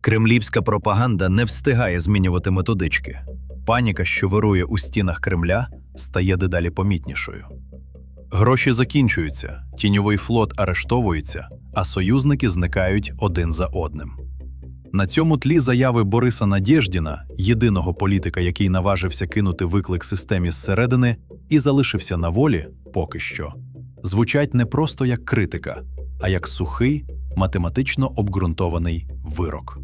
Кремлівська пропаганда не встигає змінювати методички. Паніка, що вирує у стінах Кремля, стає дедалі помітнішою. Гроші закінчуються, тіньовий флот арештовується, а союзники зникають один за одним. На цьому тлі заяви Бориса Надєждіна, єдиного політика, який наважився кинути виклик системі зсередини і залишився на волі, поки що, звучать не просто як критика, а як сухий, математично обґрунтований вирок.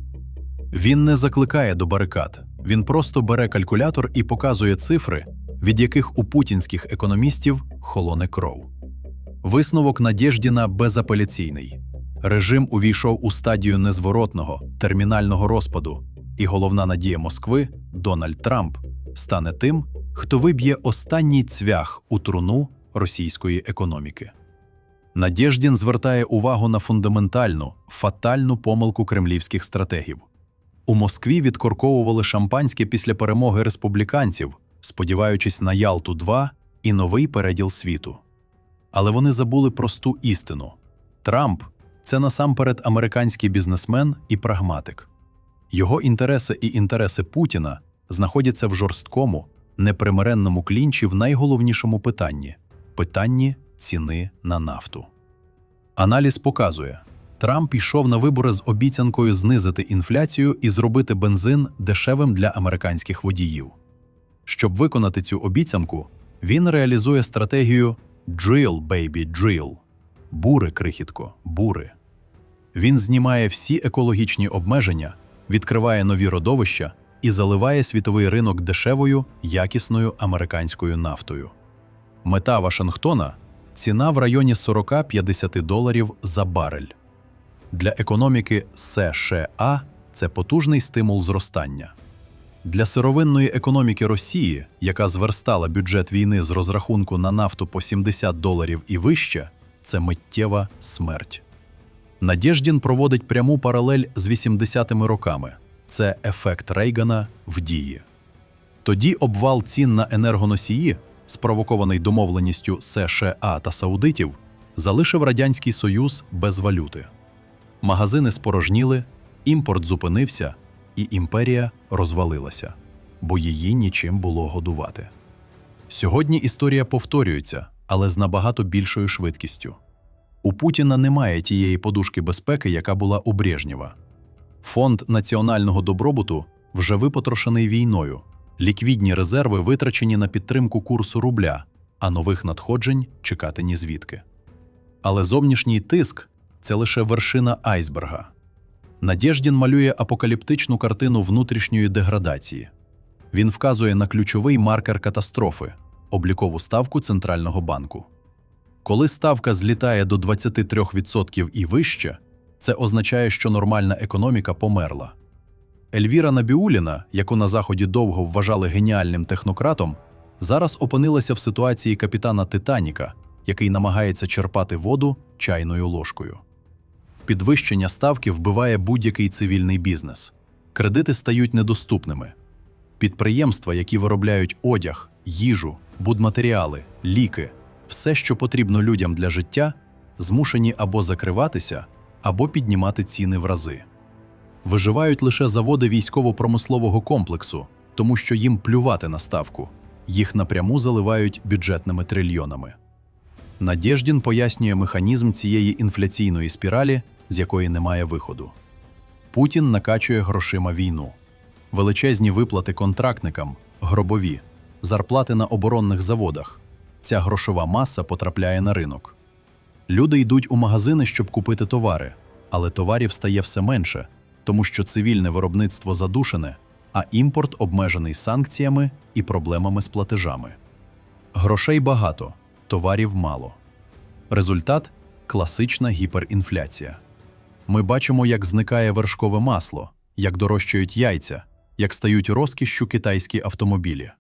Він не закликає до барикад, він просто бере калькулятор і показує цифри, від яких у путінських економістів холоне кров. Висновок Надєждіна безапеляційний. Режим увійшов у стадію незворотного термінального розпаду, і головна надія Москви Дональд Трамп стане тим, хто виб'є останній цвях у труну російської економіки. Надєждін звертає увагу на фундаментальну, фатальну помилку кремлівських стратегів. У Москві відкорковували шампанське після перемоги республіканців, сподіваючись на Ялту 2 і новий переділ світу. Але вони забули просту істину: Трамп це насамперед американський бізнесмен і прагматик. Його інтереси і інтереси Путіна знаходяться в жорсткому, непримиренному клінчі в найголовнішому питанні питанні ціни на нафту. Аналіз показує, Трамп йшов на вибори з обіцянкою знизити інфляцію і зробити бензин дешевим для американських водіїв. Щоб виконати цю обіцянку, він реалізує стратегію «Drill, baby, drill» – бури, крихітко, бури. Він знімає всі екологічні обмеження, відкриває нові родовища і заливає світовий ринок дешевою, якісною американською нафтою. Мета Вашингтона ціна в районі 40-50 доларів за барель. Для економіки США це потужний стимул зростання. Для сировинної економіки Росії, яка зверстала бюджет війни з розрахунку на нафту по 70 доларів і вище, це миттєва смерть. Надєждін проводить пряму паралель з 80-ми роками. Це ефект Рейгана в дії. Тоді обвал цін на енергоносії, спровокований домовленістю США та Саудитів, залишив Радянський Союз без валюти. Магазини спорожніли, імпорт зупинився, і імперія розвалилася, бо її нічим було годувати. Сьогодні історія повторюється, але з набагато більшою швидкістю. У Путіна немає тієї подушки безпеки, яка була у Брежнєва. Фонд національного добробуту вже випотрошений війною, ліквідні резерви витрачені на підтримку курсу рубля, а нових надходжень чекати ні звідки. Але зовнішній тиск це лише вершина айсберга. Надєждін малює апокаліптичну картину внутрішньої деградації. Він вказує на ключовий маркер катастрофи облікову ставку центрального банку. Коли ставка злітає до 23% і вище, це означає, що нормальна економіка померла. Ельвіра Набіуліна, яку на Заході довго вважали геніальним технократом, зараз опинилася в ситуації капітана Титаніка, який намагається черпати воду чайною ложкою. Підвищення ставки вбиває будь-який цивільний бізнес. Кредити стають недоступними. Підприємства, які виробляють одяг, їжу, будматеріали, ліки, все, що потрібно людям для життя, змушені або закриватися, або піднімати ціни в рази. Виживають лише заводи військово-промислового комплексу, тому що їм плювати на ставку, їх напряму заливають бюджетними трильйонами. Надєждін пояснює механізм цієї інфляційної спіралі, з якої немає виходу. Путін накачує грошима війну, величезні виплати контрактникам, гробові, зарплати на оборонних заводах. Ця грошова маса потрапляє на ринок. Люди йдуть у магазини, щоб купити товари, але товарів стає все менше, тому що цивільне виробництво задушене, а імпорт обмежений санкціями і проблемами з платежами. Грошей багато, товарів мало. Результат класична гіперінфляція. Ми бачимо, як зникає вершкове масло, як дорожчають яйця, як стають розкішшю китайські автомобілі.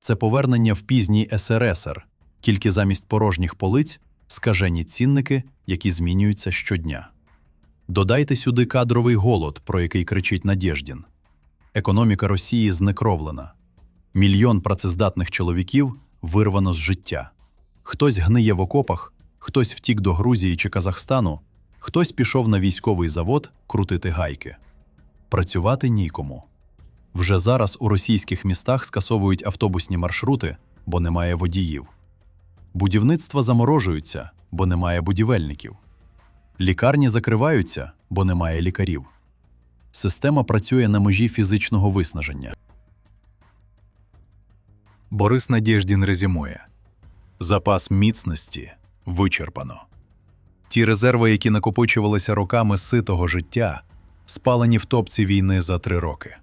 Це повернення в пізній СРСР, тільки замість порожніх полиць скажені цінники, які змінюються щодня. Додайте сюди кадровий голод, про який кричить Надєждін. Економіка Росії знекровлена. Мільйон працездатних чоловіків вирвано з життя. Хтось гниє в окопах, хтось втік до Грузії чи Казахстану, хтось пішов на військовий завод крутити гайки. працювати нікому. Вже зараз у російських містах скасовують автобусні маршрути, бо немає водіїв. Будівництва заморожуються, бо немає будівельників. Лікарні закриваються, бо немає лікарів. Система працює на межі фізичного виснаження. Борис Надєждін резюмує: запас міцності вичерпано. Ті резерви, які накопичувалися роками ситого життя, спалені в топці війни за три роки.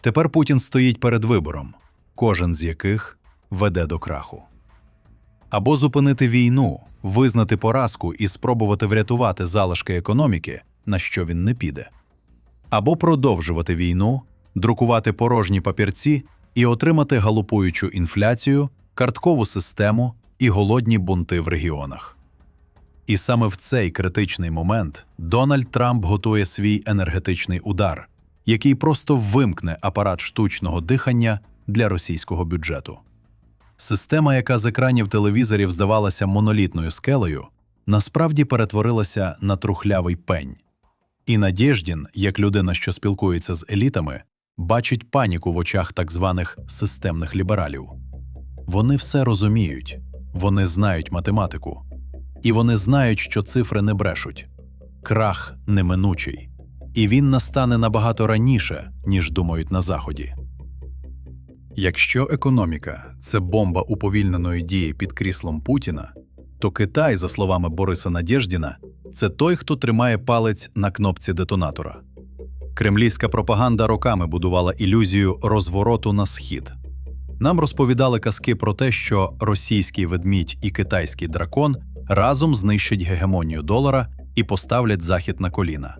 Тепер Путін стоїть перед вибором, кожен з яких веде до краху. Або зупинити війну, визнати поразку і спробувати врятувати залишки економіки, на що він не піде, або продовжувати війну, друкувати порожні папірці і отримати галопуючу інфляцію, карткову систему і голодні бунти в регіонах. І саме в цей критичний момент Дональд Трамп готує свій енергетичний удар, який просто вимкне апарат штучного дихання для російського бюджету. Система, яка з екранів телевізорів здавалася монолітною скелею, насправді перетворилася на трухлявий пень. І Надєждін, як людина, що спілкується з елітами, бачить паніку в очах так званих системних лібералів. Вони все розуміють, вони знають математику, і вони знають, що цифри не брешуть. Крах неминучий, і він настане набагато раніше, ніж думають на Заході. Якщо економіка це бомба уповільненої дії під кріслом Путіна, то Китай, за словами Бориса Надєждіна, це той, хто тримає палець на кнопці детонатора. Кремлівська пропаганда роками будувала ілюзію розвороту на схід. Нам розповідали казки про те, що російський ведмідь і китайський дракон разом знищать гегемонію долара і поставлять захід на коліна.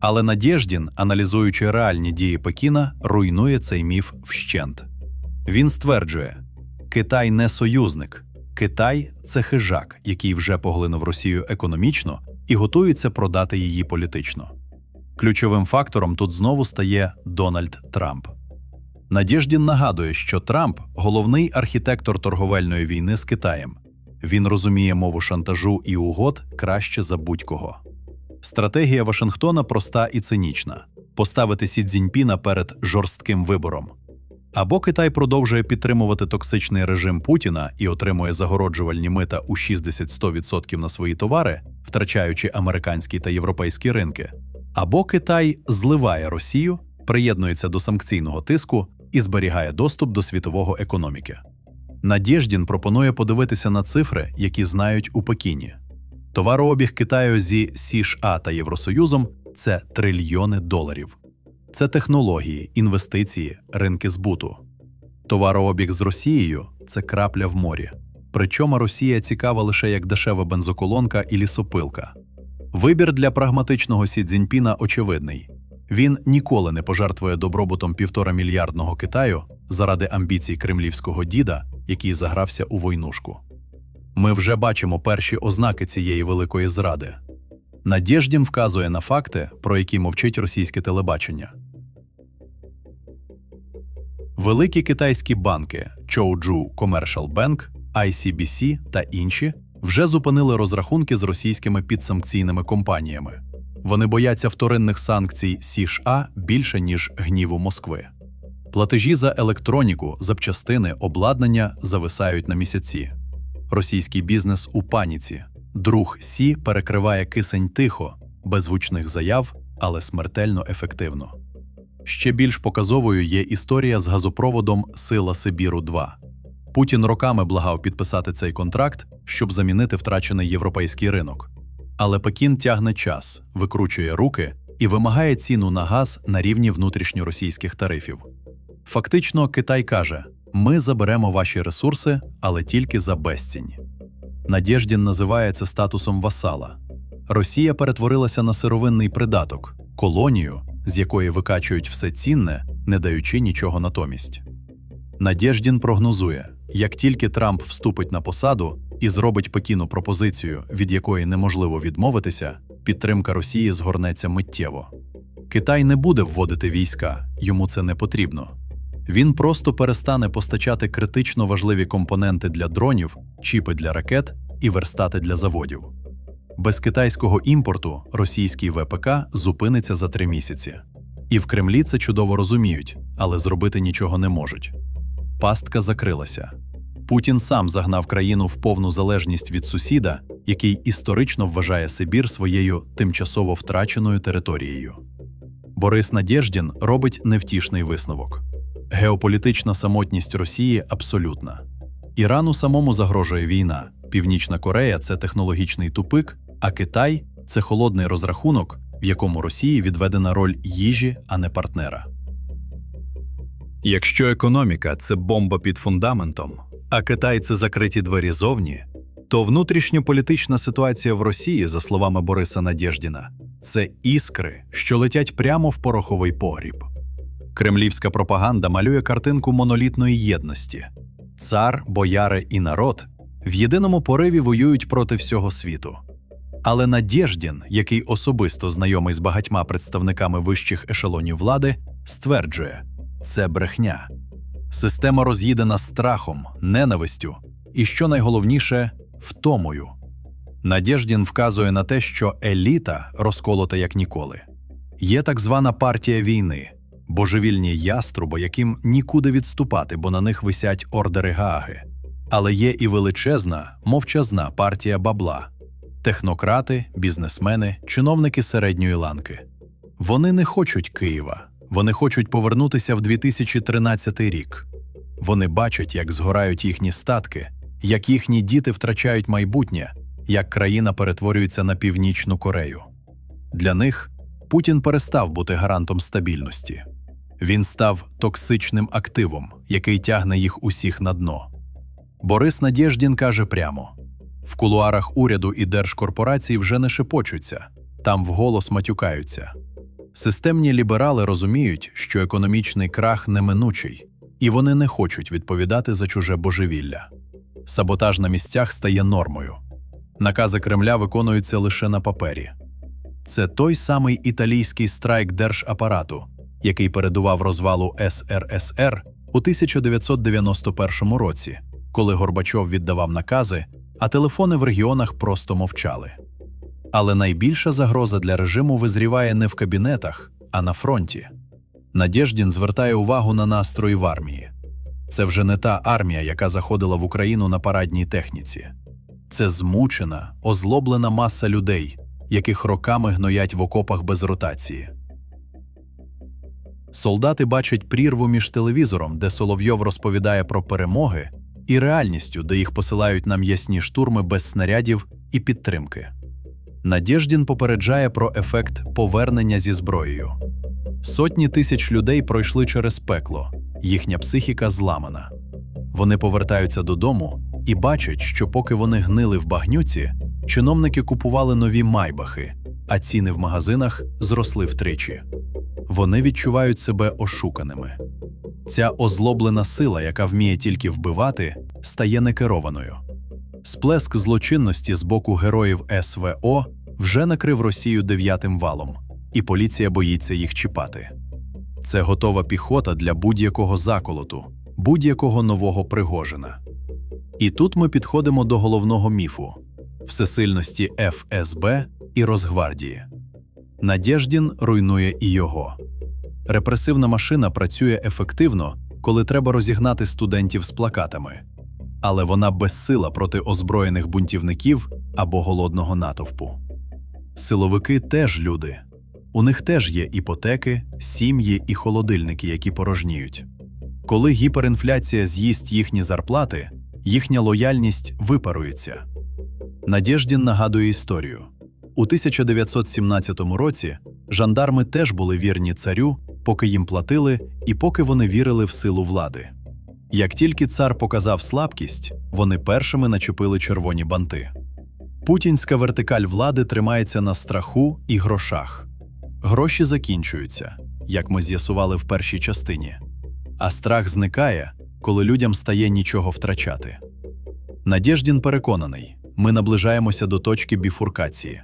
Але Надєждін, аналізуючи реальні дії Пекіна, руйнує цей міф вщент. Він стверджує: Китай не союзник, Китай це хижак, який вже поглинув Росію економічно і готується продати її політично. Ключовим фактором тут знову стає Дональд Трамп. Надєждін нагадує, що Трамп головний архітектор торговельної війни з Китаєм. Він розуміє мову шантажу і угод краще за будь-кого. Стратегія Вашингтона проста і цинічна: поставити Сі Цзіньпіна перед жорстким вибором. Або Китай продовжує підтримувати токсичний режим Путіна і отримує загороджувальні мита у 60-100% на свої товари, втрачаючи американські та європейські ринки, або Китай зливає Росію, приєднується до санкційного тиску і зберігає доступ до світового економіки. Надєждін пропонує подивитися на цифри, які знають у Пекіні. Товарообіг Китаю зі США та Євросоюзом це трильйони доларів. Це технології, інвестиції, ринки збуту. Товарообіг з Росією це крапля в морі. Причому Росія цікава лише як дешева бензоколонка і лісопилка. Вибір для прагматичного Сі Цзіньпіна очевидний. Він ніколи не пожертвує добробутом півтора мільярдного Китаю заради амбіцій кремлівського діда, який загрався у войнушку. Ми вже бачимо перші ознаки цієї великої зради. Надєждін вказує на факти, про які мовчить російське телебачення. Великі китайські банки Choujу Commercial Bank, ICBC та інші вже зупинили розрахунки з російськими підсанкційними компаніями. Вони бояться вторинних санкцій США більше ніж гніву Москви. Платежі за електроніку, запчастини, обладнання зависають на місяці. Російський бізнес у паніці. Друг Сі перекриває кисень тихо, без гучних заяв, але смертельно ефективно. Ще більш показовою є історія з газопроводом Сила Сибіру 2 Путін роками благав підписати цей контракт, щоб замінити втрачений європейський ринок. Але Пекін тягне час, викручує руки і вимагає ціну на газ на рівні внутрішньоросійських тарифів. Фактично, Китай каже: ми заберемо ваші ресурси, але тільки за безцінь. Надєждін називає це статусом васала. Росія перетворилася на сировинний придаток, колонію, з якої викачують все цінне, не даючи нічого натомість. Надєждін прогнозує, як тільки Трамп вступить на посаду і зробить Пекіну пропозицію, від якої неможливо відмовитися, підтримка Росії згорнеться миттєво. Китай не буде вводити війська, йому це не потрібно. Він просто перестане постачати критично важливі компоненти для дронів, чіпи для ракет і верстати для заводів. Без китайського імпорту російський ВПК зупиниться за три місяці. І в Кремлі це чудово розуміють, але зробити нічого не можуть. Пастка закрилася. Путін сам загнав країну в повну залежність від сусіда, який історично вважає Сибір своєю тимчасово втраченою територією. Борис Надєждін робить невтішний висновок: геополітична самотність Росії абсолютна. Ірану самому загрожує війна. Північна Корея це технологічний тупик, а Китай це холодний розрахунок, в якому Росії відведена роль їжі, а не партнера. Якщо економіка це бомба під фундаментом, а Китай це закриті двері зовні, то внутрішньополітична ситуація в Росії, за словами Бориса Надєждіна, це іскри, що летять прямо в пороховий погріб. Кремлівська пропаганда малює картинку монолітної єдності. Цар, бояри і народ в єдиному пориві воюють проти всього світу. Але Надєждін, який особисто знайомий з багатьма представниками вищих ешелонів влади, стверджує, це брехня. Система роз'їдена страхом, ненавистю і, що найголовніше, втомою. Надєждін вказує на те, що еліта розколота як ніколи. Є так звана партія війни, божевільні яструби, яким нікуди відступати, бо на них висять ордери Гааги. Але є і величезна, мовчазна партія бабла технократи, бізнесмени, чиновники середньої ланки. Вони не хочуть Києва, вони хочуть повернутися в 2013 рік. Вони бачать, як згорають їхні статки, як їхні діти втрачають майбутнє, як країна перетворюється на північну Корею. Для них Путін перестав бути гарантом стабільності. Він став токсичним активом, який тягне їх усіх на дно. Борис Надєждін каже прямо: в кулуарах уряду і держкорпорацій вже не шепочуться, там вголос матюкаються. Системні ліберали розуміють, що економічний крах неминучий, і вони не хочуть відповідати за чуже божевілля. Саботаж на місцях стає нормою. Накази Кремля виконуються лише на папері. Це той самий італійський страйк держапарату, який передував розвалу СРСР у 1991 році, коли Горбачов віддавав накази, а телефони в регіонах просто мовчали. Але найбільша загроза для режиму визріває не в кабінетах, а на фронті. Надєждін звертає увагу на настрої в армії. Це вже не та армія, яка заходила в Україну на парадній техніці. Це змучена, озлоблена маса людей, яких роками гноять в окопах без ротації. Солдати бачать прірву між телевізором, де Соловйов розповідає про перемоги, і реальністю, де їх посилають на м'ясні штурми без снарядів і підтримки. Надєждін попереджає про ефект повернення зі зброєю. Сотні тисяч людей пройшли через пекло, їхня психіка зламана. Вони повертаються додому і бачать, що поки вони гнили в багнюці, чиновники купували нові майбахи, а ціни в магазинах зросли втричі. Вони відчувають себе ошуканими. Ця озлоблена сила, яка вміє тільки вбивати, стає некерованою. Сплеск злочинності з боку героїв СВО вже накрив Росію дев'ятим валом, і поліція боїться їх чіпати. Це готова піхота для будь-якого заколоту, будь-якого нового Пригожина. І тут ми підходимо до головного міфу всесильності ФСБ і Росгвардії. Надєждін руйнує і його. Репресивна машина працює ефективно, коли треба розігнати студентів з плакатами, але вона безсила проти озброєних бунтівників або голодного натовпу. Силовики теж люди. У них теж є іпотеки, сім'ї і холодильники, які порожніють. Коли гіперінфляція з'їсть їхні зарплати, їхня лояльність випарується. Надєждін нагадує історію. У 1917 році жандарми теж були вірні царю, поки їм платили і поки вони вірили в силу влади. Як тільки цар показав слабкість, вони першими начепили червоні банти. Путінська вертикаль влади тримається на страху і грошах. Гроші закінчуються, як ми з'ясували в першій частині, а страх зникає, коли людям стає нічого втрачати. Надєждін переконаний, ми наближаємося до точки біфуркації.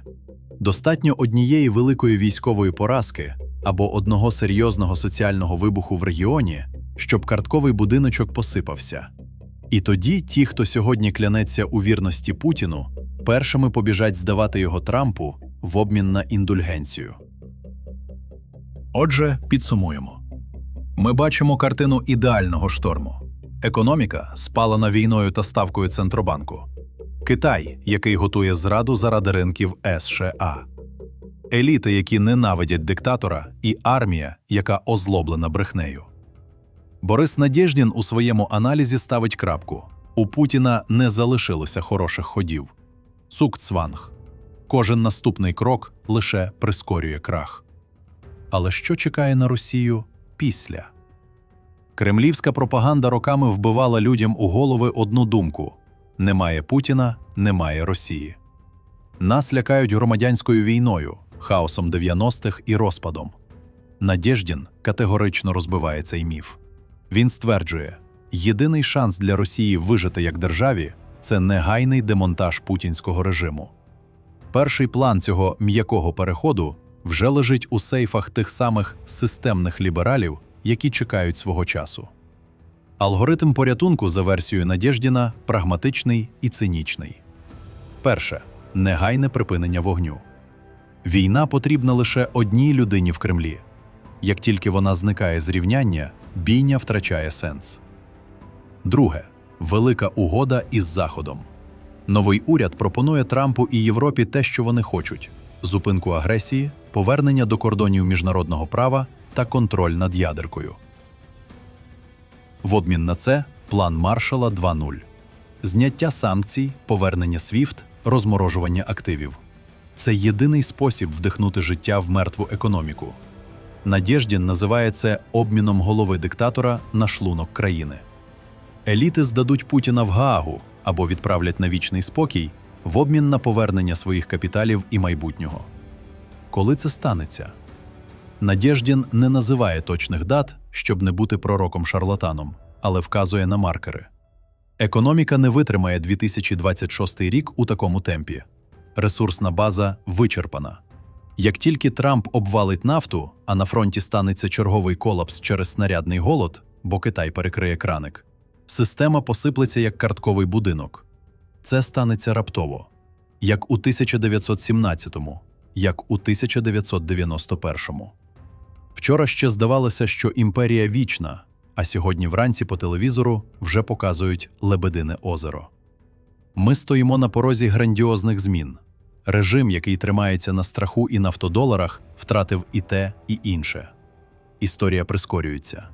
Достатньо однієї великої військової поразки або одного серйозного соціального вибуху в регіоні, щоб картковий будиночок посипався. І тоді ті, хто сьогодні клянеться у вірності Путіну, першими побіжать здавати його Трампу в обмін на індульгенцію. Отже, підсумуємо. Ми бачимо картину ідеального шторму. Економіка, спалена війною та ставкою Центробанку. Китай, який готує зраду заради ринків США. Еліти, які ненавидять диктатора, і армія, яка озлоблена брехнею. Борис Надєждін у своєму аналізі ставить крапку: у Путіна не залишилося хороших ходів. Цукцванг. Кожен наступний крок лише прискорює крах. Але що чекає на Росію після? Кремлівська пропаганда роками вбивала людям у голови одну думку: немає Путіна, немає Росії. Нас лякають громадянською війною, хаосом 90-х і розпадом. Надєждін категорично розбиває цей міф. Він стверджує, єдиний шанс для Росії вижити як державі це негайний демонтаж путінського режиму. Перший план цього м'якого переходу вже лежить у сейфах тих самих системних лібералів, які чекають свого часу. Алгоритм порятунку за версією Надєждіна прагматичний і цинічний. Перше негайне припинення вогню. Війна потрібна лише одній людині в Кремлі. Як тільки вона зникає з рівняння, бійня втрачає сенс. Друге велика угода із Заходом. Новий уряд пропонує Трампу і Європі те, що вони хочуть: зупинку агресії, повернення до кордонів міжнародного права та контроль над ядеркою. В обмін на це план Маршала 2.0. Зняття санкцій, повернення SWIFT, розморожування активів. Це єдиний спосіб вдихнути життя в мертву економіку. Надєждін називає це обміном голови диктатора на шлунок країни. Еліти здадуть Путіна в Гаагу або відправлять на вічний спокій в обмін на повернення своїх капіталів і майбутнього. Коли це станеться? Надєждін не називає точних дат, щоб не бути пророком-шарлатаном, але вказує на маркери. Економіка не витримає 2026 рік у такому темпі. Ресурсна база вичерпана. Як тільки Трамп обвалить нафту, а на фронті станеться черговий колапс через снарядний голод, бо Китай перекриє краник, система посиплеться як картковий будинок. Це станеться раптово, як у 1917-му, як у 1991-му. Вчора ще здавалося, що імперія вічна, а сьогодні вранці по телевізору вже показують Лебедине озеро. Ми стоїмо на порозі грандіозних змін. Режим, який тримається на страху і нафтодоларах, втратив і те, і інше. Історія прискорюється.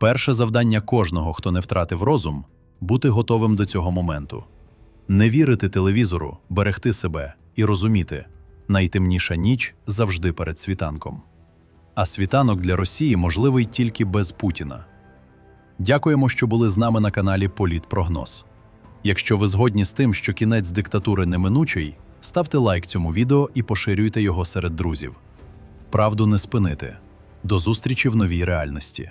Перше завдання кожного, хто не втратив розум, бути готовим до цього моменту. Не вірити телевізору, берегти себе і розуміти, найтемніша ніч завжди перед світанком. А світанок для Росії можливий тільки без Путіна. Дякуємо, що були з нами на каналі Політпрогноз. Якщо ви згодні з тим, що кінець диктатури неминучий, ставте лайк цьому відео і поширюйте його серед друзів. Правду не спинити. До зустрічі в новій реальності.